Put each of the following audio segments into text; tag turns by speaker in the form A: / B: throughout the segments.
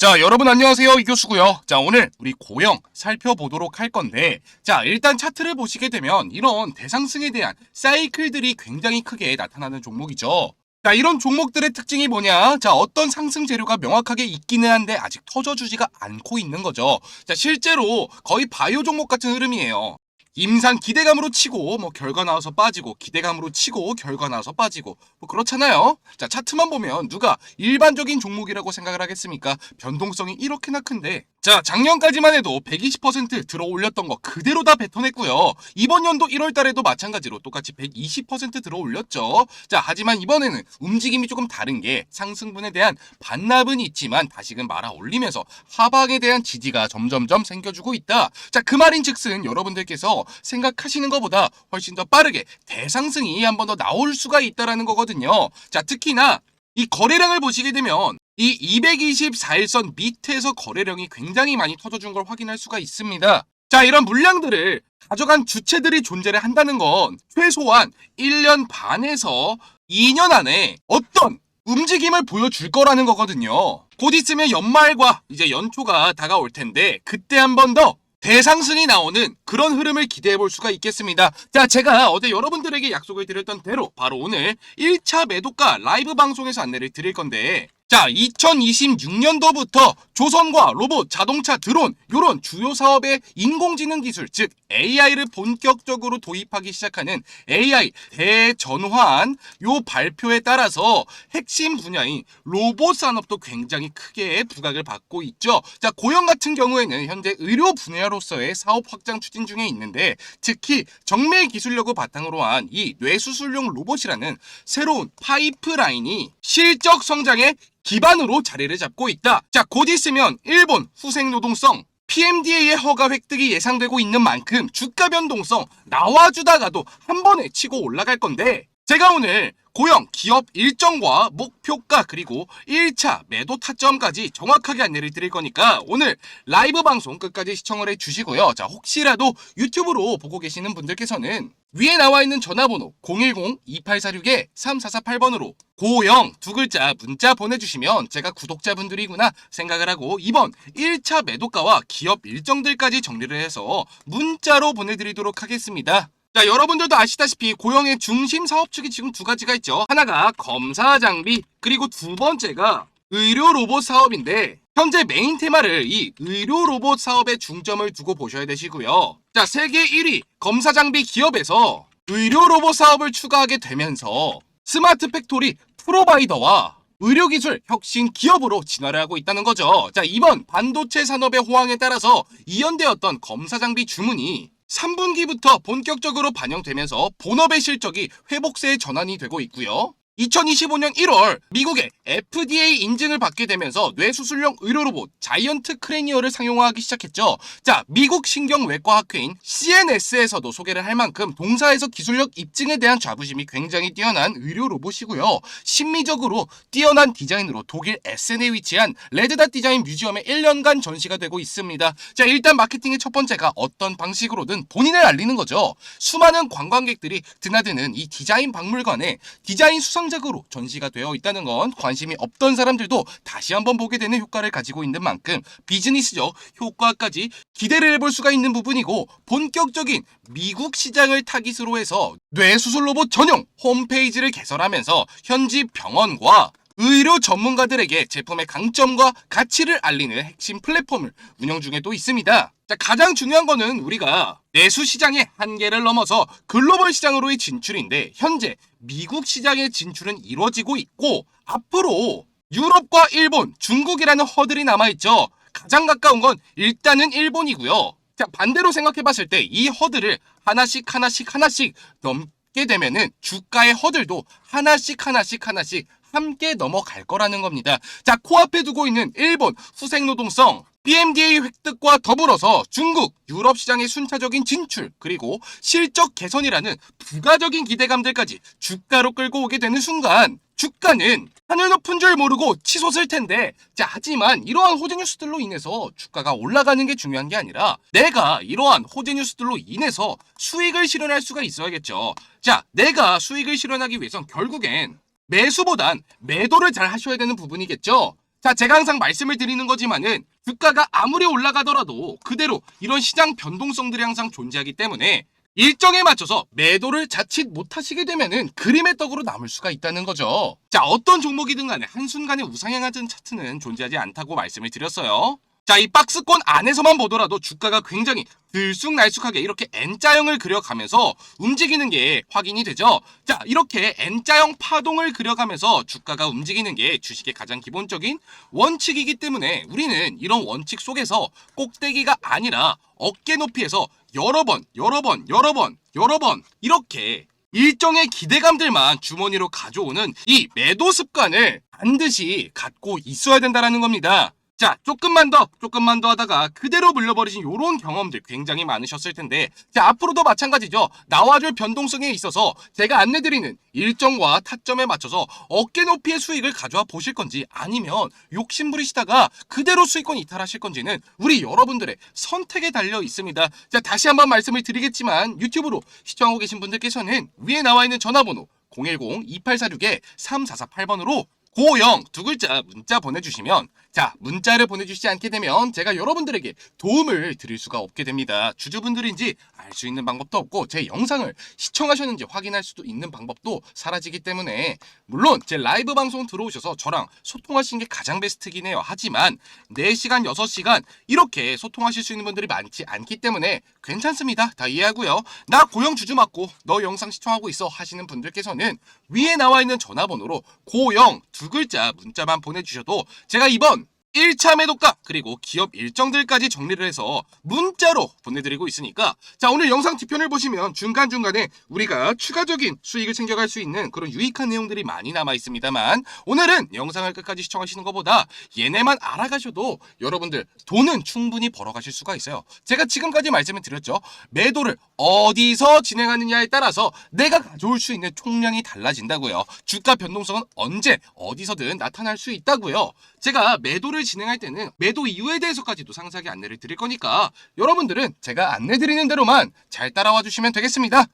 A: 자, 여러분 안녕하세요. 이교수고요. 자, 오늘 우리 고영 살펴보도록 할 건데 자, 일단 차트를 보시게 되면 이런 대상승에 대한 사이클들이 굉장히 크게 나타나는 종목이죠. 자, 이런 종목들의 특징이 뭐냐? 자, 어떤 상승 재료가 명확하게 있기는 한데 아직 터져주지가 않고 있는 거죠. 자, 실제로 거의 바이오 종목 같은 흐름이에요. 임상 기대감으로 치고 뭐 결과 나와서 빠지고 기대감으로 치고 결과 나와서 빠지고 뭐 그렇잖아요. 자 차트만 보면 누가 일반적인 종목이라고 생각을 하겠습니까? 변동성이 이렇게나 큰데 자 작년까지만 해도 120% 들어 올렸던 거 그대로 다 뱉어냈고요. 이번 연도 1월 달에도 마찬가지로 똑같이 120% 들어 올렸죠. 자 하지만 이번에는 움직임이 조금 다른 게 상승분에 대한 반납은 있지만 다시금 말아 올리면서 하방에 대한 지지가 점점점 생겨주고 있다. 자 그 말인 즉슨 여러분들께서 생각하시는 것보다 훨씬 더 빠르게 대상승이 한 번 더 나올 수가 있다라는 거거든요. 자 특히나 이 거래량을 보시게 되면 이 224일선 밑에서 거래량이 굉장히 많이 터져준 걸 확인할 수가 있습니다. 자, 이런 물량들을 가져간 주체들이 존재를 한다는 건 최소한 1년 반에서 2년 안에 어떤 움직임을 보여줄 거라는 거거든요. 곧 있으면 연말과 이제 연초가 다가올 텐데 그때 한 번 더 대상승이 나오는 그런 흐름을 기대해 볼 수가 있겠습니다. 자, 제가 어제 여러분들에게 약속을 드렸던 대로 바로 오늘 1차 매도가 라이브 방송에서 안내를 드릴 건데 자, 2026년도부터 조선과 로봇, 자동차, 드론 요런 주요 사업의 인공지능 기술, 즉 AI를 본격적으로 도입하기 시작하는 AI 대전환 요 발표에 따라서 핵심 분야인 로봇 산업도 굉장히 크게 부각을 받고 있죠. 자, 고영 같은 경우에는 현재 의료 분야로서의 사업 확장 추진 중에 있는데 특히 정밀 기술력을 바탕으로 한 이 뇌수술용 로봇이라는 새로운 파이프라인이 실적 성장에 기반으로 자리를 잡고 있다. 자, 곧 있으면 일본 후생 노동성 PMDA의 허가 획득이 예상되고 있는 만큼 주가 변동성 나와주다가도 한 번에 치고 올라갈 건데 제가 오늘 고용 기업 일정과 목표가 그리고 1차 매도 타점까지 정확하게 안내를 드릴 거니까 오늘 라이브 방송 끝까지 시청을 해 주시고요. 자, 혹시라도 유튜브로 보고 계시는 분들께서는 위에 나와 있는 전화번호 010-2846-3448번으로 고영 두 글자 문자 보내주시면 제가 구독자분들이구나 생각을 하고 이번 1차 매도가와 기업 일정들까지 정리를 해서 문자로 보내드리도록 하겠습니다. 자, 여러분들도 아시다시피 고영의 중심 사업 축이 지금 두 가지가 있죠. 하나가 검사 장비, 그리고 두 번째가 의료 로봇 사업인데 현재 메인 테마를 이 의료 로봇 사업에 중점을 두고 보셔야 되시고요. 자, 세계 1위 검사 장비 기업에서 의료 로봇 사업을 추가하게 되면서 스마트 팩토리 프로바이더와 의료기술 혁신 기업으로 진화를 하고 있다는 거죠. 자, 이번 반도체 산업의 호황에 따라서 이연되었던 검사 장비 주문이 3분기부터 본격적으로 반영되면서 본업의 실적이 회복세에 전환이 되고 있고요. 2025년 1월 미국의 FDA 인증을 받게 되면서 뇌수술용 의료 로봇 자이언트 크레니어를 상용화하기 시작했죠. 자, 미국 신경외과 학회인 CNS에서도 소개를 할 만큼 동사에서 기술력 입증에 대한 자부심이 굉장히 뛰어난 의료 로봇이고요. 심미적으로 뛰어난 디자인으로 독일 에센에 위치한 레드닷 디자인 뮤지엄에 1년간 전시가 되고 있습니다. 자, 일단 마케팅의 첫 번째가 어떤 방식으로든 본인을 알리는 거죠. 수많은 관광객들이 드나드는 이 디자인 박물관에 디자인 수 상작으로 전시가 되어 있다는 건 관심이 없던 사람들도 다시 한번 보게 되는 효과를 가지고 있는 만큼 비즈니스적 효과까지 기대를 해볼 수가 있는 부분이고 본격적인 미국 시장을 타깃으로 해서 뇌수술 로봇 전용 홈페이지를 개설하면서 현지 병원과 의료 전문가들에게 제품의 강점과 가치를 알리는 핵심 플랫폼을 운영 중에 또 있습니다. 자, 가장 중요한 거는 우리가 내수 시장의 한계를 넘어서 글로벌 시장으로의 진출인데 현재 미국 시장의 진출은 이루어지고 있고 앞으로 유럽과 일본, 중국이라는 허들이 남아있죠. 가장 가까운 건 일단은 일본이고요. 자, 반대로 생각해 봤을 때 이 허들을 하나씩 하나씩 하나씩 넘게 되면은 주가의 허들도 하나씩 하나씩 하나씩 함께 넘어갈 거라는 겁니다. 자, 코앞에 두고 있는 일본 후생 노동성 PMDA 획득과 더불어서 중국, 유럽 시장의 순차적인 진출, 그리고 실적 개선이라는 부가적인 기대감들까지 주가로 끌고 오게 되는 순간 주가는 하늘 높은 줄 모르고 치솟을 텐데 자 하지만 이러한 호재 뉴스들로 인해서 주가가 올라가는 게 중요한 게 아니라 내가 이러한 호재 뉴스들로 인해서 수익을 실현할 수가 있어야겠죠 자 내가 수익을 실현하기 위해선 결국엔 매수보단 매도를 잘 하셔야 되는 부분이겠죠 자, 제가 항상 말씀을 드리는 거지만은 주가가 아무리 올라가더라도 그대로 이런 시장 변동성들이 항상 존재하기 때문에 일정에 맞춰서 매도를 자칫 못하시게 되면은 그림의 떡으로 남을 수가 있다는 거죠. 자, 어떤 종목이든 간에 한순간에 우상향하는 차트는 존재하지 않다고 말씀을 드렸어요. 자, 이 박스권 안에서만 보더라도 주가가 굉장히 들쑥날쑥하게 이렇게 N자형을 그려가면서 움직이는 게 확인이 되죠. 자, 이렇게 N자형 파동을 그려가면서 주가가 움직이는 게 주식의 가장 기본적인 원칙이기 때문에 우리는 이런 원칙 속에서 꼭대기가 아니라 어깨 높이에서 여러 번, 여러 번, 여러 번, 여러 번 이렇게 일정의 기대감들만 주머니로 가져오는 이 매도 습관을 반드시 갖고 있어야 된다라는 겁니다. 자, 조금만 더, 조금만 더 하다가 그대로 물려버리신 요런 경험들 굉장히 많으셨을 텐데, 자, 앞으로도 마찬가지죠. 나와줄 변동성에 있어서 제가 안내드리는 일정과 타점에 맞춰서 어깨 높이의 수익을 가져와 보실 건지 아니면 욕심부리시다가 그대로 수익권 이탈하실 건지는 우리 여러분들의 선택에 달려 있습니다. 자, 다시 한번 말씀을 드리겠지만 유튜브로 시청하고 계신 분들께서는 위에 나와 있는 전화번호 010-2846-3448번으로 고영 두 글자 문자 보내주시면 자 문자를 보내주시지 않게 되면 제가 여러분들에게 도움을 드릴 수가 없게 됩니다. 주주분들인지 알 수 있는 방법도 없고 제 영상을 시청하셨는지 확인할 수도 있는 방법도 사라지기 때문에 물론 제 라이브 방송 들어오셔서 저랑 소통하시는 게 가장 베스트긴 해요. 하지만 4시간 6시간 이렇게 소통하실 수 있는 분들이 많지 않기 때문에 괜찮습니다. 다 이해하고요. 나 고영 주주 맞고 너 영상 시청하고 있어 하시는 분들께서는 위에 나와 있는 전화번호로 고영 두 글자 문자만 보내주셔도 제가 이번 1차 매도가 그리고 기업 일정들까지 정리를 해서 문자로 보내드리고 있으니까 자 오늘 영상 뒤편을 보시면 중간중간에 우리가 추가적인 수익을 챙겨갈 수 있는 그런 유익한 내용들이 많이 남아 있습니다만 오늘은 영상을 끝까지 시청하시는 것보다 얘네만 알아가셔도 여러분들 돈은 충분히 벌어가실 수가 있어요. 제가 지금까지 말씀을 드렸죠. 매도를 어디서 진행하느냐에 따라서 내가 가져올 수 있는 총량이 달라진다고요. 주가 변동성은 언제 어디서든 나타날 수 있다고요. 제가 매도를 진행할 때는 매도 이유에 대해서까지도 상세하게 안내를 드릴 거니까 여러분들은 제가 안내 드리는 대로만 잘 따라와 주시면 되겠습니다.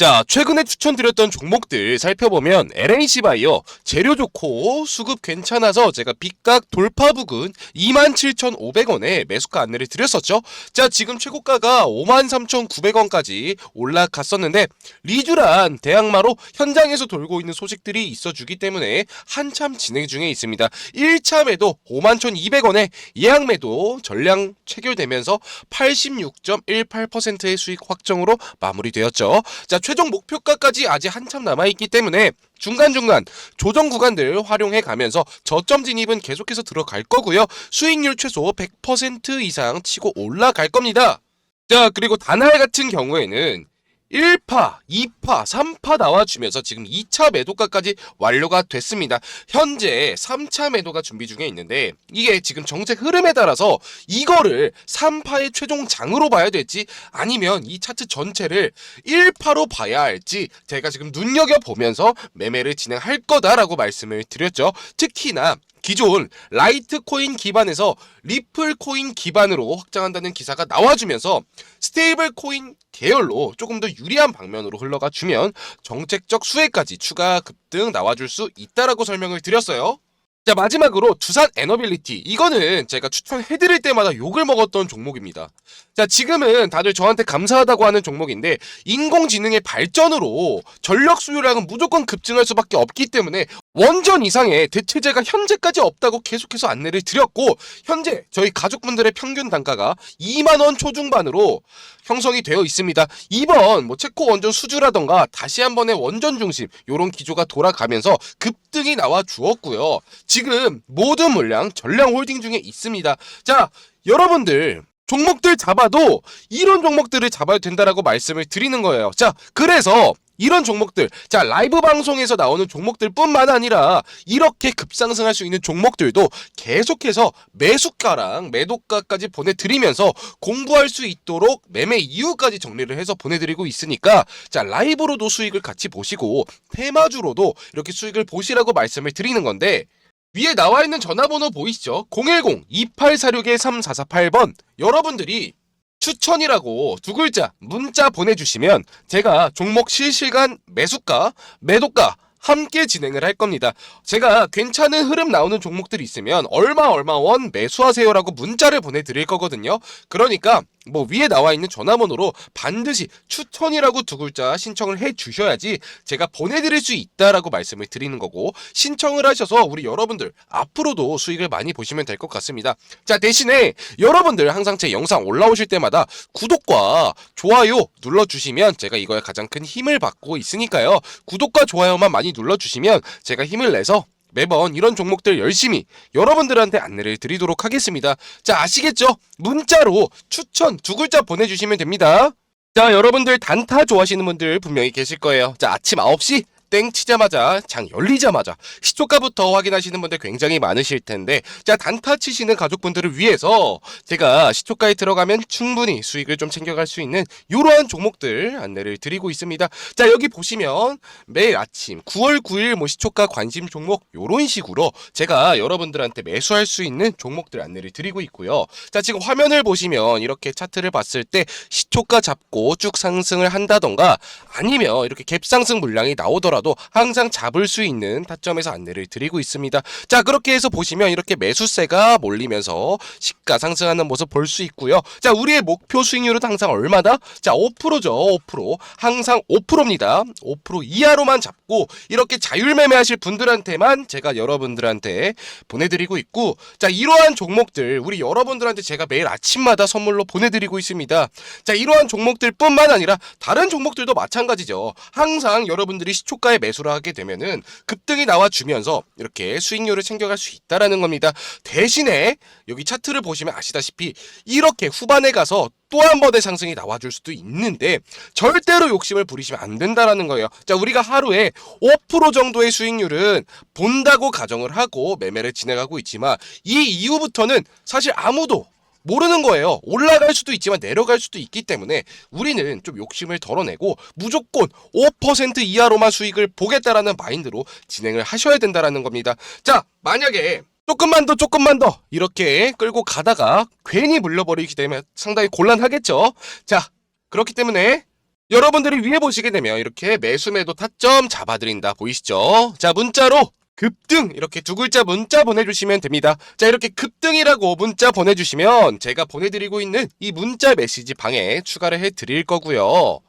B: 자, 최근에 추천드렸던 종목들 살펴보면 LNC 바이오 재료 좋고 수급 괜찮아서 제가 빚각 돌파 부근 27,500원에 매수가 안내를 드렸었죠. 자, 지금 최고가가 53,900원까지 올라갔었는데 리쥬란 대항마로 현장에서 돌고 있는 소식들이 있어 주기 때문에 한참 진행 중에 있습니다. 1차 매도 51,200원에 예약 매도 전량 체결되면서 86.18%의 수익 확정으로 마무리되었죠. 자, 최종 목표가까지 아직 한참 남아있기 때문에 중간중간 조정 구간들 활용해 가면서 저점 진입은 계속해서 들어갈 거고요. 수익률 최소 100% 이상 치고 올라갈 겁니다. 자, 그리고 다날 같은 경우에는 1파, 2파, 3파 나와주면서 지금 2차 매도가까지 완료가 됐습니다. 현재 3차 매도가 준비 중에 있는데 이게 지금 정책 흐름에 따라서 이거를 3파의 최종 장으로 봐야 될지 아니면 이 차트 전체를 1파로 봐야 할지 제가 지금 눈여겨보면서 매매를 진행할 거다라고 말씀을 드렸죠. 특히나 기존 라이트 코인 기반에서 리플 코인 기반으로 확장한다는 기사가 나와주면서 스테이블 코인 계열로 조금 더 유리한 방면으로 흘러가 주면 정책적 수혜까지 추가 급등 나와줄 수 있다라고 설명을 드렸어요. 자 마지막으로 두산 에너빌리티 이거는 제가 추천해드릴 때마다 욕을 먹었던 종목입니다. 자 지금은 다들 저한테 감사하다고 하는 종목인데 인공지능의 발전으로 전력 수요량은 무조건 급증할 수밖에 없기 때문에 원전 이상의 대체제가 현재까지 없다고 계속해서 안내를 드렸고 현재 저희 가족분들의 평균 단가가 2만 원 초중반으로 형성이 되어 있습니다. 이번 뭐 체코 원전 수주라던가 다시 한 번의 원전 중심 요런 기조가 돌아가면서 급 등이 나와 주었고요. 지금 모든 물량 전량 홀딩 중에 있습니다. 자, 여러분들 종목들 잡아도 이런 종목들을 잡아야 된다라고 말씀을 드리는 거예요. 자, 그래서 이런 종목들, 자, 라이브 방송에서 나오는 종목들 뿐만 아니라 이렇게 급상승할 수 있는 종목들도 계속해서 매수가랑 매도가까지 보내드리면서 공부할 수 있도록 매매 이유까지 정리를 해서 보내드리고 있으니까 자, 라이브로도 수익을 같이 보시고 테마주로도 이렇게 수익을 보시라고 말씀을 드리는 건데 위에 나와 있는 전화번호 보이시죠? 010-2846-3448번 여러분들이 추천이라고 두 글자 문자 보내주시면 제가 종목 실시간 매수가, 매도가 함께 진행을 할 겁니다. 제가 괜찮은 흐름 나오는 종목들이 있으면 얼마 얼마 원 매수하세요라고 문자를 보내드릴 거거든요. 그러니까 뭐 위에 나와 있는 전화번호로 반드시 추천이라고 두 글자 신청을 해 주셔야지 제가 보내드릴 수 있다라고 말씀을 드리는 거고 신청을 하셔서 우리 여러분들 앞으로도 수익을 많이 보시면 될 것 같습니다. 자 대신에 여러분들 항상 제 영상 올라오실 때마다 구독과 좋아요 눌러주시면 제가 이거에 가장 큰 힘을 받고 있으니까요. 구독과 좋아요만 많이 눌러주시면 제가 힘을 내서 매번 이런 종목들 열심히 여러분들한테 안내를 드리도록 하겠습니다. 자, 아시겠죠? 문자로 추천 두 글자 보내주시면 됩니다. 자, 여러분들 단타 좋아하시는 분들 분명히 계실 거예요. 자, 아침 9시 땡 치자마자 장 열리자마자 시초가부터 확인하시는 분들 굉장히 많으실 텐데 자 단타 치시는 가족분들을 위해서 제가 시초가에 들어가면 충분히 수익을 좀 챙겨갈 수 있는 이러한 종목들 안내를 드리고 있습니다. 자 여기 보시면 매일 아침 9월 9일 뭐 시초가 관심 종목 요런 식으로 제가 여러분들한테 매수할 수 있는 종목들 안내를 드리고 있고요. 자 지금 화면을 보시면 이렇게 차트를 봤을 때 시초가 잡고 쭉 상승을 한다던가 아니면 이렇게 갭상승 물량이 나오더라도 항상 잡을 수 있는 타점에서 안내를 드리고 있습니다. 자 그렇게 해서 보시면 이렇게 매수세가 몰리면서 시가 상승하는 모습 볼 수 있고요. 자 우리의 목표 수익률은 항상 얼마다? 자 5%죠. 5% 항상 5%입니다. 5% 이하로만 잡고 이렇게 자율 매매하실 분들한테만 제가 여러분들한테 보내드리고 있고 자 이러한 종목들 우리 여러분들한테 제가 매일 아침마다 선물로 보내드리고 있습니다. 자 이러한 종목들뿐만 아니라 다른 종목들도 마찬가지죠. 항상 여러분들이 시초가 에 매수를 하게 되면은 급등이 나와 주면서 이렇게 수익률을 챙겨갈 수 있다라는 겁니다. 대신에 여기 차트를 보시면 아시다시피 이렇게 후반에 가서 또 한 번의 상승이 나와줄 수도 있는데 절대로 욕심을 부리시면 안 된다라는 거예요. 자, 우리가 하루에 5% 정도의 수익률은 본다고 가정을 하고 매매를 진행하고 있지만 이 이후부터는 사실 아무도 모르는 거예요. 올라갈 수도 있지만 내려갈 수도 있기 때문에 우리는 좀 욕심을 덜어내고 무조건 5% 이하로만 수익을 보겠다라는 마인드로 진행을 하셔야 된다라는 겁니다. 자, 만약에 조금만 더 조금만 더 이렇게 끌고 가다가 괜히 물려버리게 되면 상당히 곤란하겠죠. 자, 그렇기 때문에 여러분들이 위에 보시게 되면 이렇게 매수 매도 타점 잡아드린다 보이시죠? 자 문자로 급등 이렇게 두 글자 문자 보내주시면 됩니다. 자 이렇게 급등이라고 문자 보내주시면 제가 보내드리고 있는 이 문자 메시지 방에 추가를 해드릴 거고요.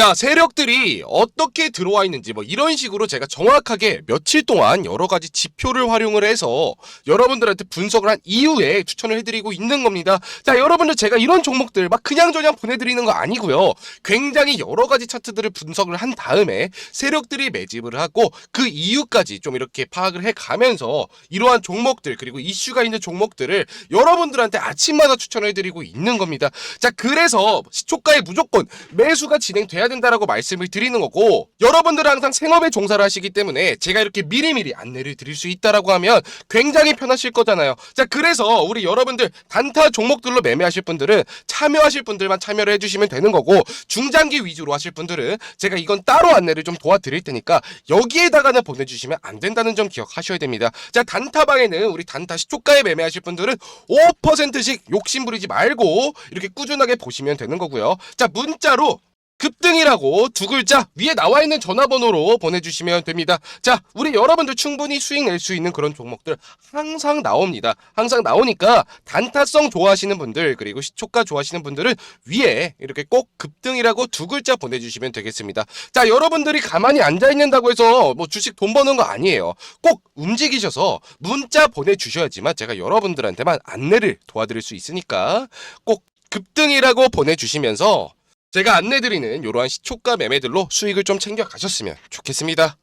B: 자 세력들이 어떻게 들어와 있는지 뭐 이런 식으로 제가 정확하게 며칠 동안 여러 가지 지표를 활용을 해서 여러분들한테 분석을 한 이후에 추천을 해드리고 있는 겁니다. 자 여러분들 제가 이런 종목들 막 그냥저냥 보내드리는 거 아니고요. 굉장히 여러 가지 차트들을 분석을 한 다음에 세력들이 매집을 하고 그 이유까지 좀 이렇게 파악을 해 가면서 이러한 종목들 그리고 이슈가 있는 종목들을 여러분들한테 아침마다 추천을 해드리고 있는 겁니다. 자 그래서 시초가에 무조건 매수가 진행돼야 된다라고 말씀을 드리는 거고 여러분들은 항상 생업에 종사를 하시기 때문에 제가 이렇게 미리미리 안내를 드릴 수 있다라고 하면 굉장히 편하실 거잖아요. 자 그래서 우리 여러분들 단타 종목들로 매매하실 분들은 참여하실 분들만 참여를 해주시면 되는 거고 중장기 위주로 하실 분들은 제가 이건 따로 안내를 좀 도와드릴 테니까 여기에다가는 보내주시면 안 된다는 점 기억하셔야 됩니다. 자 단타방에는 우리 단타 시초가에 매매하실 분들은 5%씩 욕심 부리지 말고 이렇게 꾸준하게 보시면 되는 거고요. 자 문자로 급등이라고 두 글자 위에 나와 있는 전화번호로 보내주시면 됩니다. 자, 우리 여러분들 충분히 수익 낼 수 있는 그런 종목들 항상 나옵니다. 항상 나오니까 단타성 좋아하시는 분들 그리고 시초가 좋아하시는 분들은 위에 이렇게 꼭 급등이라고 두 글자 보내주시면 되겠습니다. 자, 여러분들이 가만히 앉아 있는다고 해서 뭐 주식 돈 버는 거 아니에요. 꼭 움직이셔서 문자 보내주셔야지만 제가 여러분들한테만 안내를 도와드릴 수 있으니까 꼭 급등이라고 보내주시면서 제가 안내드리는 이러한 시초가 매매들로 수익을 좀 챙겨 가셨으면 좋겠습니다.